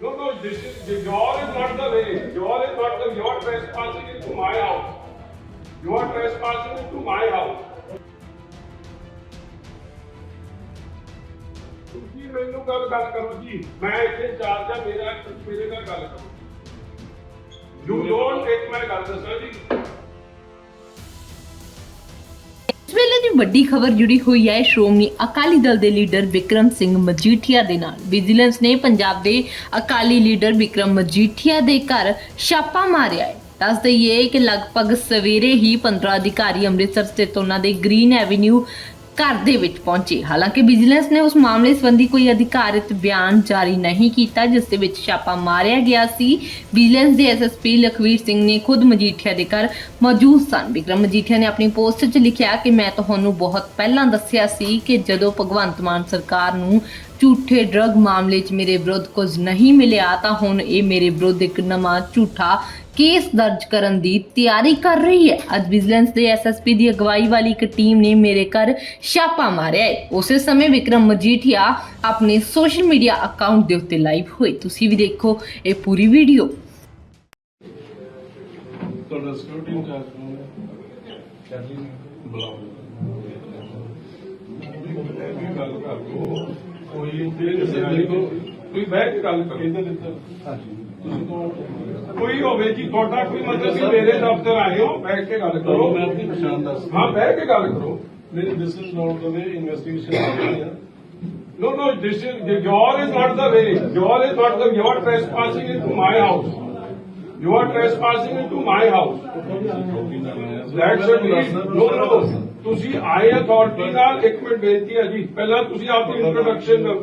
No, no, this is, your is not the way. Your is not the, your trespassing into my house. You are trespassing into my house. ਤੁਸੀਂ ਮੈਨੂੰ ਗੱਲ ਗੱਲ ਕਰੋ ਜੀ ਮੈਂ ਇੱਥੇ ਚਾਰਜ ਆ ਮੇਰਾ ਤੁਸੀਂ ਮੇਰੇ ਨਾਲ ਗੱਲ ਕਰੋ ਯੂ ਡੋਨਟ ਟੇਕ ਮੈਂ ਗੱਲ ਦੱਸਾਂ ਜੀ ਵੇਲੇ ਦੀ ਵੱਡੀ ਖਬਰ ਜੁੜੀ ਹੋਈ ਹੈ, ਸ਼੍ਰੋਮਣੀ ਅਕਾਲੀ ਦਲ ਦੇ ਲੀਡਰ ਵਿਕਰਮ ਸਿੰਘ ਮਜੀਠੀਆ ਦੇ ਨਾਲ। ਵਿਜੀਲੈਂਸ ਨੇ ਪੰਜਾਬ ਦੇ ਅਕਾਲੀ ਲੀਡਰ ਵਿਕਰਮ ਮਜੀਠੀਆ ਦੇ ਘਰ ਛਾਪਾ ਮਾਰਿਆ ਹੈ। ਦੱਸ ਦਈਏ ਕਿ ਲਗਭਗ ਸਵੇਰੇ ਹੀ 15 ਅਧਿਕਾਰੀ ਅੰਮ੍ਰਿਤਸਰ ਸਥਿਤ ਉਹਨਾਂ ਦੇ ਗ੍ਰੀਨ ਐਵਨਿਊ ਘਰ ਦੇ ਵਿੱਚ ਪਹੁੰਚੇ। ਹਾਲਾਂਕਿ ਵਿਜੀਲੈਂਸ ਨੇ ਉਸ ਮਾਮਲੇ ਸੰਬੰਧੀ ਕੋਈ ਅਧਿਕਾਰਿਤ ਬਿਆਨ ਜਾਰੀ ਨਹੀਂ ਕੀਤਾ, ਜਿਸ ਦੇ ਵਿੱਚ ਛਾਪਾ ਮਾਰਿਆ ਗਿਆ ਸੀ। ਵਿਜੀਲੈਂਸ ਦੇ ਐਸਐਸਪੀ ਲਖਵੀਰ ਸਿੰਘ ਨੇ ਖੁਦ ਮਜੀਠੀਆ ਦੇ ਘਰ ਮੌਜੂਦ ਸਨ। ਵਿਕਰਮ ਮਜੀਠੀਆ ਨੇ ਆਪਣੀ ਪੋਸਟ 'ਚ ਲਿਖਿਆ ਕਿ ਮੈਂ ਤੁਹਾਨੂੰ ਬਹੁਤ ਪਹਿਲਾਂ ਦੱਸਿਆ ਸੀ ਕਿ ਜਦੋਂ ਭਗਵੰਤ ਮਾਨ ਸਰਕਾਰ ਨੂੰ ਝੂਠੇ ਡਰੱਗ ਮਾਮਲੇ 'ਚ ਮੇਰੇ ਵਿਰੁੱਧ ਕੁਝ ਨਹੀਂ ਮਿਲਿਆ, ਤਾਂ ਹੁਣ ਇਹ ਮੇਰੇ ਵਿਰੁੱਧ ਇੱਕ ਨਵਾਂ ਝੂਠਾ ਕੇਸ ਦਰਜ ਕਰਨ ਦੀ ਤਿਆਰੀ ਕਰ ਰਹੀ ਹੈ। ਅੱਜ ਵਿਜੀਲੈਂਸ ਦੇ ਐਸਐਸਪੀ ਦੀ ਅਗਵਾਈ ਵਾਲੀ ਇੱਕ ਟੀਮ ਨੇ ਮੇਰੇ ਘਰ ਛਾਪਾ ਮਾਰਿਆ ਹੈ। ਉਸੇ ਸਮੇਂ ਵਿਕਰਮ ਮਜੀਠੀਆ ਆਪਣੇ ਸੋਸ਼ਲ ਮੀਡੀਆ ਅਕਾਊਂਟ ਦੇ ਉੱਤੇ ਲਾਈਵ ਹੋਏ। ਤੁਸੀਂ ਵੀ ਦੇਖੋ ਇਹ ਪੂਰੀ ਵੀਡੀਓ। ਤੁਹਾਡਾ ਸਿਕਿਉਰਿਟੀ ਇੰਚਾਰਜ ਕੌਣ ਹੈ? ਚਾਰਲੀ ਬੁਲਾਓ। ਵੀ ਗੱਲ ਕਰ ਕੋਈ ਤੇ ਦੇਖੋ ਤੁਸੀਂ ਬਹਿ ਕੇ ਗੱਲ ਕਰੋ ਕਿਹਦੇ ਦਿੱਤਾ ਹਾਂਜੀ ਤੁਸੀਂ ਕੌਣ ਕੋਈ ਹੋਵੇ ਜੀ ਤੁਹਾਡਾ ਕੋਈ ਮਤਲਬ ਕਿ ਮੇਰੇ ਦਫ਼ਤਰ ਆਏ ਹੋ ਬੈਠ ਕੇ ਗੱਲ ਕਰੋ ਮੈਂ ਆਪਣੀ ਪਛਾਣ ਦੱਸ ਹਾਂ ਬਹਿ ਕੇ ਗੱਲ ਕਰੋ ਨਹੀਂ this is not the way investigation ਕਰ ਰਹੀ ਹੈ No, no, this is, your is not the way. Your is not the, you are trespassing into my house. You are trespassing into my house. That's a no, no. ਤੁਸੀਂ ਆਏ authority ਨਾਲ ਇੱਕ minute ਬੇਨਤੀ ਹੈ ਜੀ ਪਹਿਲਾਂ ਤੁਸੀਂ ਆਪਣੀ ਇੰਟਰੋਡਕਸ਼ਨ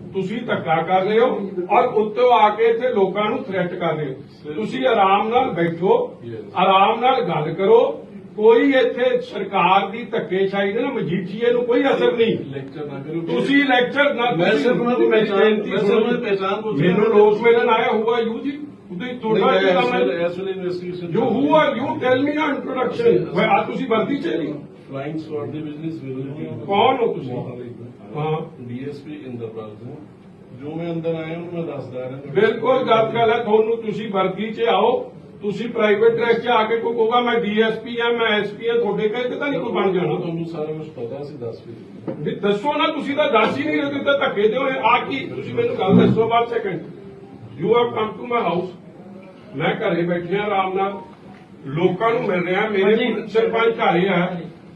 ਤੁਸੀਂ ਧੱਕਾ ਕਰ ਰਹੇ ਹੋ ਔਰ ਉੱਤੋਂ ਆ ਕੇ ਇੱਥੇ ਲੋਕਾਂ ਨੂੰ ਥ੍ਰੈਟ ਕਰ ਰਹੇ ਹੋ। ਤੁਸੀਂ ਆਰਾਮ ਨਾਲ ਬੈਠੋ. ਆਰਾਮ ਨਾਲ ਗੱਲ ਕਰੋ। ਕੋਈ ਇੱਥੇ ਸਰਕਾਰ ਦੀ ਧੱਕੇਸ਼ਾਹੀ ਦੇ ਨਾ ਮਜੀਠੀਏ ਨੂੰ ਕੋਈ ਅਸਰ ਨਹੀਂ। ਲੈਕਚਰ ਨਾ ਕਰੋ ਤੁਸੀਂ ਲੈਕਚਰ ਨਾ ਮੈਂ ਸਿਰਫ ਉਹਨਾਂ ਦੀ ਬੇਨਤੀ ਮੈਂ ਸਿਰਫ। ਉਹਨਾਂ ਦੀ ਪਹਿਚਾਣ ਪੁੱਛ। ਮੈਨੂੰ ਲੋਕ ਮਿਲਣ ਆਇਆ ਹੁਆ ਯੂ ਜੀ ਉਹਦੇ ਤੁਹਾਡਾ ਕੀ ਕੰਮ ਹੈ? As investigation you who are you tell me your introduction ਵੇ ਆ ਤੁਸੀਂ ਵਰਦੀ ਚ ਨਹੀਂ ਫਲਾਈਂਗ ਸਵਾਰਡ ਦੀ ਬਿਜ਼ਨਸ ਵਿਜ਼ਿਬਿਲਿਟੀ ਕੌਣ ਹੋ ਤੁਸੀਂ? ਹਾਂ ਡੀਐਸਪੀ ਇੰਦਰਪਾਲ ਸਿੰਘ ਜੋ ਮੈਂ ਅੰਦਰ ਆਇਆ ਉਹਨੂੰ ਮੈਂ ਦੱਸਦਾ ਰਿਹਾ ਬਿਲਕੁਲ ਗੱਲ ਗੱਲ ਹੈ ਤੁਹਾਨੂੰ ਤੁਸੀਂ ਵਰਦੀ ਚ ਆਓ ਤੁਸੀਂ ਪ੍ਰਾਈਵੇਟ ਡਰੈਸ ਚ ਆ ਕੇ ਕੋਈ ਕਹੋਗਾ ਮੈਂ ਡੀਐਸਪੀ ਆ ਮੈਂ ਐਸਪੀ ਆ ਤੁਹਾਡੇ ਕਹੇ ਤਾਂ ਨਹੀਂ ਕੋਈ ਬਣ ਜਾਣਾ। ਤੁਹਾਨੂੰ ਸਾਰਾ ਕੁਝ ਪਤਾ ਸੀ ਦੱਸ ਵੀ ਦਿੱਤਾ। ਵੀ ਦੱਸੋ ਨਾ ਤੁਸੀਂ ਤਾਂ ਦੱਸ ਹੀ ਨਹੀਂ ਰਹੇ ਤੁਸੀਂ ਤਾਂ ਧੱਕੇ ਦਿਓ ਆ ਕੀ ਤੁਸੀਂ ਮੈਨੂੰ ਗੱਲ ਦੱਸੋ ਬਾਅਦ second you have come to my house ਮੈਂ ਘਰੇ ਬੈਠਿਆ ਆਰਾਮ ਨਾਲ। ਲੋਕਾਂ ਨੂੰ ਮਿਲ ਰਿਹਾ ਮੇਰੇ ਸਰਪੰਚ ਘਰੇ ਆ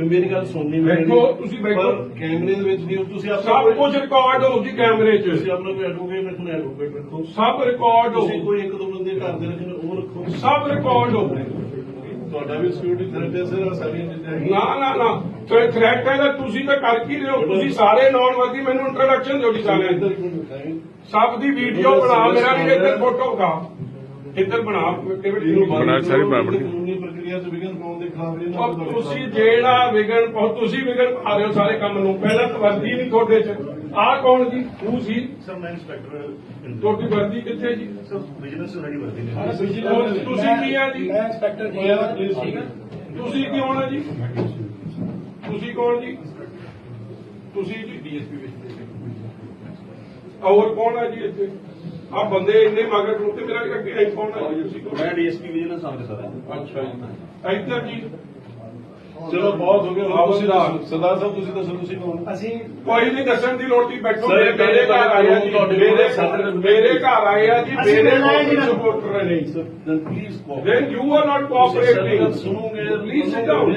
ਫਿਰ ਮੇਰੀ ਗੱਲ ਸੁਣਨੀ ਬੈਠੋ, ਤੁਸੀਂ ਬੈਠੋ। ਕੈਮਰੇ ਦੇ ਵਿੱਚ ਨਹੀਂ ਤੁਸੀਂ ਆਪਣਾ ਸਭ ਕੁਝ ਰਿਕਾਰਡ ਹੋ ਜੀ ਕੈਮਰੇ 'ਚ। ਤੁਸੀਂ ਆਪਣਾ ਕੋਈ ਐਡਵੋਕੇਟ ਰੱਖਣਾ ਐਡਵੋਕੇਟ ਰੱਖੋ। ਸਭ ਰਿਕਾਰਡ ਹੋ। ਤੁਸੀਂ ਕੋਈ ਇੱਕ ਦੋ ਬੰਦੇ ਘਰ ਦੇ ਰੱਖਣੇ ਉਹ ਰੱਖੋ। ਸਭ ਰਿਕਾਰਡ ਹੋ। ਤੁਹਾਡਾ ਵੀ ਸਿਕਿਉਰਿਟੀ ਥ੍ਰੈਟ ਹੈ ਸਰ ਸਾਰੀਆਂ ਚੀਜ਼ਾਂ। ਨਾ ਨਾ ਨਾ। ਤੇ ਥ੍ਰੈਟ ਹੈ ਤਾਂ ਤੁਸੀਂ ਤਾਂ ਕਰ ਕੀ ਰਹੇ ਹੋ? ਤੁਸੀਂ ਸਾਰੇ ਨੌਨ ਵਰਦੀ ਮੈਨੂੰ ਇੰਟਰੋਡਕਸ਼ਨ ਦਿਓ ਜੀ ਸਾਰਿਆਂ। ਸਭ ਦੀ ਵੀਡੀਓ ਬਣਾ ਮੇਰਾ ਵੀ ਇੱਧਰ ਫੋਟੋ ਕਾ ਇੱਧਰ ਬਣਾ ਇਹਨੂੰ ਕਿਵੇਂ ਬਾਹਰ ਸਾਰੀ ਬਰਾਬਰ ਦੀ। ਕਾਨੂੰਨੀ ਪ੍ਰਕਿਰਿਆ ਚ ਵਿਘਨ ਪਾਉਣ ਦੇ ਖਿਲਾਫ ਇਹ ਨਾ ਔਰ ਤੁਸੀਂ ਜਿਹੜਾ ਵਿਗਣ ਪਾਓ ਤੁਸੀਂ ਵਿਗਣ ਪਾ ਰਹੇ ਹੋ ਸਾਰੇ ਕੰਮ ਨੂੰ। ਪਹਿਲਾਂ ਤਾਂ ਵਰਦੀ ਨਹੀਂ ਤੁਹਾਡੇ 'ਚ। ਆਹ ਕੌਣ ਜੀ? ਤੂੰ ਸੀ? ਸਰ ਮੈਂ ਇੰਸਪੈਕਟਰ ਤੁਹਾਡੀ ਵਰਦੀ ਕਿੱਥੇ ਜੀ? ਸਰ ਬਿਜ਼ਨਸ ਸਾਡੀ ਵਰਦੀ ਨੇ ਔਰ ਤੁਸੀਂ ਕੀ ਆ ਜੀ? ਮੈਂ ਇੰਸਪੈਕਟਰ ਹੋਇਆ ਪਲੀਜ਼ ਠੀਕ ਹੈ ਤੁਸੀਂ ਕੌਣ ਆ ਜੀ? ਤੁਸੀਂ ਕੌਣ ਜੀ? ਤੁਸੀਂ ਜੀ? ਡੀਐਸਪੀ ਵਿੱਚ ਹੋਰ ਕੌਣ ਆ ਜੀ ਇੱਥੇ? ਆ ਬੰਦੇ ਇੰਨੇ ਮਗਰ ਤੇ ਮੇਰਾ ਅੱਗੇ ਆਈ ਕੌਣ ਆ ਜੀ ਤੁਸੀਂ ਕੌਣ ਮੈਂ ਡੀਐਸਪੀ ਵਿਜੀਲੈਂਸ ਹਾਂ ਅੱਛਾ ਜੀ। ਇੱਧਰ ਜੀ। ਚਲੋ ਬਹੁਤ ਹੋ ਗਿਆ। ਹੁਣ ਤੁਸੀਂ? ਦੱਸੋ ਸਰਦਾਰ ਸਾਹਿਬ ਤੁਸੀਂ ਦੱਸੋ ਤੁਸੀਂ ਕੌਣ? ਅਸੀਂ ਕੋਈ ਨਹੀਂ ਦੱਸਣ ਦੀ ਲੋੜ ਨਹੀਂ ਬੈਠੋ ਸਰ, ਮੇਰੇ ਮੇਰੇ ਘਰ ਆਏ ਆ ਜੀ। ਮੇਰੇ ਮੇਰੇ ਘਰ ਆਏ ਆ ਜੀ ਮੇਰੇ ਨਾ। ਸਪੋਰਟਰ ਨੇ then please then you are not cooperating ਸੁਣੋਗੇ please sit down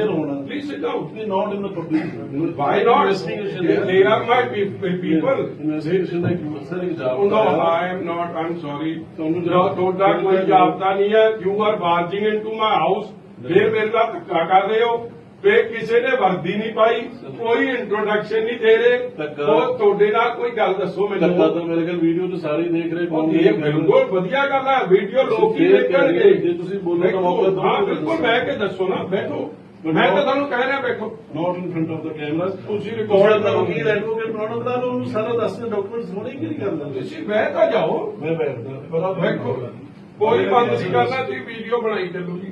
please sit down we not in the public they are my pe- pe- people investigation ਦਾ ਇੱਕ ਸਰ ਇੱਕ ਜਵਾਬ no, I am not, I'm sorry. ਤੁਹਾਨੂੰ ਜੋ ਤੁਹਾਡਾ ਕੋਈ ਜਾਬਤਾ ਨਹੀਂ ਹੈ। You are barging into my house ਫਿਰ ਮੇਰੇ ਨਾਲ ਧੱਕਾ ਕਰ ਰਹੇ ਹੋ। ਫੇ ਕਿਸੇ ਨੇ ਵਰਦੀ ਨਹੀਂ ਪਾਈ ਕੋਈ ਇੰਟਰੋਡਕਸ਼ਨ ਨਹੀਂ ਦੇ ਰਹੇ। ਉਹ ਤੁਹਾਡੇ ਨਾਲ ਕੋਈ ਗੱਲ ਦੱਸੋ ਮੈਨੂੰ। ਤਾਂ ਮੇਰੇ ਕੋਲ ਵੀਡੀਓ ਤੇ ਸਾਰੇ ਦੇਖ ਰਹੇ ਉਹ ਇਹ ਬਿਲਕੁਲ ਵਧੀਆ ਗੱਲ ਹੈ ਵੀਡੀਓ ਲੋਕ ਹੀ ਦੇਖਣਗੇ। ਜੇ ਤੁਸੀਂ ਬੋਲੋ ਤਾਂ ਮੌਕਾ ਦਿਓ। ਹਾਂ ਬਿਲਕੁਲ ਬਹਿ ਕੇ ਦੱਸੋ ਨਾ ਬੈਠੋ। ਮੈਂ ਤਾਂ ਤੁਹਾਨੂੰ ਕਹਿ ਰਿਹਾ ਬੈਠੋ। Not in front of the cameras ਤੁਸੀਂ ਰਿਕਾਰਡ ਦਾ। ਵਕੀਲ ਐਡਵੋਕੇਟ ਬਣਾਉਣਾ ਬਣਾ ਲਓ ਉਹਨੂੰ ਸਾਰਾ ਦੱਸ ਦੇ ਡਾਕੂਮੈਂਟਸ ਹੋਣੇ ਕਿ ਨਹੀਂ ਕਰਦਾ ਤੁਸੀਂ ਬਹਿ ਤਾਂ ਜਾਓ। ਮੈਂ ਬੈਠਦਾ ਵੇਖੋ ਕੋਈ ਬੰਦ ਨਹੀਂ ਕਰਨਾ ਤੁਸੀਂ ਵੀਡੀਓ ਬਣਾਈ ਚੱਲੋ ਜੀ।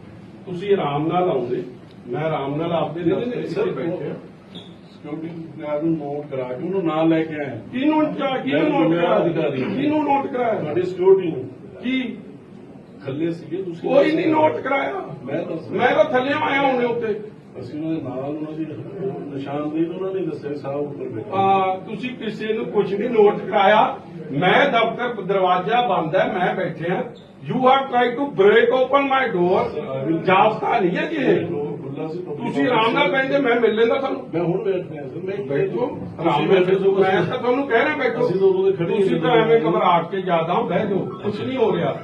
ਤੁਸੀਂ ਆਰਾਮ ਨਾਲ ਆਉਂਦੇ। ਮੈਂ ਆਰਾਮ ਨਾਲ ਆਪਦੇ 'ਚ ਸਰ, ਬੈਠੇ ਆ ਸਿਕਿਉਰਿਟੀ ਗਾਰਡ ਨੂੰ ਨੋਟ ਕਰਾ ਕੇ ਉਹਨੂੰ ਨਾਲ ਲੈ ਕੇ ਆਏ ਕਿਹਨੂੰ ਚਾ- ਕਿਹਨੂੰ ਨੋਟ ਕਰਾਇਆ ਅਧਿਕਾਰੀ। ਕਿਹਨੂੰ ਨੋਟ ਕਰਾਇਆ? ਤੁਹਾਡੀ ਸਿਕਿਉਰਿਟੀ ਨੂੰ। ਕੀ? ਥੱਲੇ ਸੀਗੇ ਤੁਸੀਂ ਕੋਈ ਨਹੀਂ ਨੋਟ ਕਰਾਇਆ। ਮੈਂ ਤਾਂ ਮੈਂ ਤਾਂ ਥੱਲੇ ਆਇਆ ਹੁੰਨੇ ਉੱਤੇ। ਅਸੀਂ ਉਹਨਾਂ ਦੇ ਨਾਲ ਉਹਨਾਂ ਦੀ ਨਿਸ਼ਾਨਦੇਹੀ ਉਹਨਾਂ ਨੇ ਦੱਸਿਆ ਸਾਹਿਬ ਉੱਪਰ ਬੈਠੇ। ਆ ਤੁਸੀਂ ਕਿਸੇ ਨੂੰ ਕੁਝ ਨਹੀਂ ਨੋਟ ਕਰਾਇਆ। ਮੈਂ ਦਫ਼ਤਰ ਦਰਵਾਜ਼ਾ ਬੰਦ ਹੈ ਮੈਂ ਬੈਠਿਆ। You have try to break open my door ਜਾਬਤਾ ਨਹੀਂ ਹੈ ਜੀ ਤੁਸੀਂ ਆਰਾਮ ਨਾਲ ਬੈਠੇ ਮੈਂ ਮਿਲ ਲੈਂਦਾ ਤੁਹਾਨੂੰ ਮੈਂ ਹੁਣ ਬੈਠ ਰਿਹਾ ਸਰ ਮੈਂ ਬੈਠੋ ਆਰਾਮ ਨਾਲ ਬੈਠੇ ਮੈਂ ਤਾਂ ਤੁਹਾਨੂੰ ਕਹਿ ਰਿਹਾ ਬੈਠੋ ਤੁਸੀਂ ਤਾਂ। ਐਵੇਂ ਘਬਰਾਹਟ ਕੇ ਜ਼ਿਆਦਾ ਬਹਿ ਜਾਓ ਕੁਝ ਨਹੀਂ ਹੋ ਰਿਹਾ